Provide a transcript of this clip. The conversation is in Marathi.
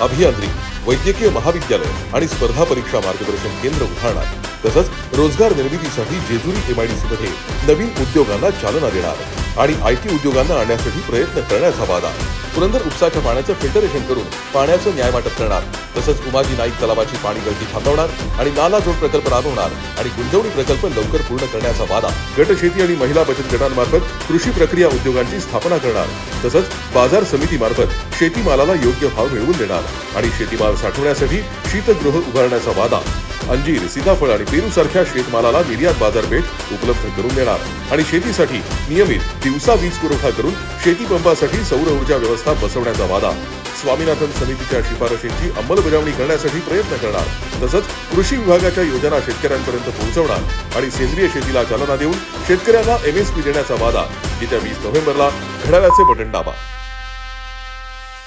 अभियांत्रिकी वैद्यकीय महाविद्यालय आणि स्पर्धा परीक्षा मार्गदर्शन केंद्र उभारणार. तसंच रोजगार निर्मितीसाठी जेजुरी एमआयडीसी मध्ये नवीन उद्योगांना चालना देणार आणि आयटी उद्योगांना आणण्यासाठी प्रयत्न करण्याचा वादा. पुरंदर उपसाच्या पाण्याचं फिल्टरेशन करून पाण्याचं न्याय वाटप करणार. तसंच उमाजी नाईक तलावाची पाणी गळती थांबवणार आणि नाला जोड प्रकल्प राबवणार आणि गुंजवणी प्रकल्प लवकर पूर्ण करण्याचा वादा गटशेती आणि महिला बचत गटांमार्फत कृषी प्रक्रिया उद्योगांची स्थापना करणार. तसंच बाजार समितीमार्फत शेतीमालाला योग्य भाव मिळवून देणार आणि शेतीमाल साठवण्यासाठी शीतगृह उभारण्याचा वादा अंजीर सीताफळ आणि पेरू सारख्या शेतमालाला निर्यात बाजारपेठ उपलब्ध करून देणार. आणि शेतीसाठी नियमित दिवसा वीज पुरवठा करून शेतीपंपासाठी सौर ऊर्जा व्यवस्था बसवण्याचा वादा. स्वामीनाथन समितीच्या शिफारशींची अंमलबजावणी करण्यासाठी प्रयत्न करणार. तसंच कृषी विभागाच्या योजना शेतकऱ्यांपर्यंत पोहोचवणार आणि सेंद्रिय शेतीला चालना देऊन शेतकऱ्यांना एमएसपी देण्याचा वादा येत्या वीस नोव्हेंबरला घड्याळाचे बटन दाबा.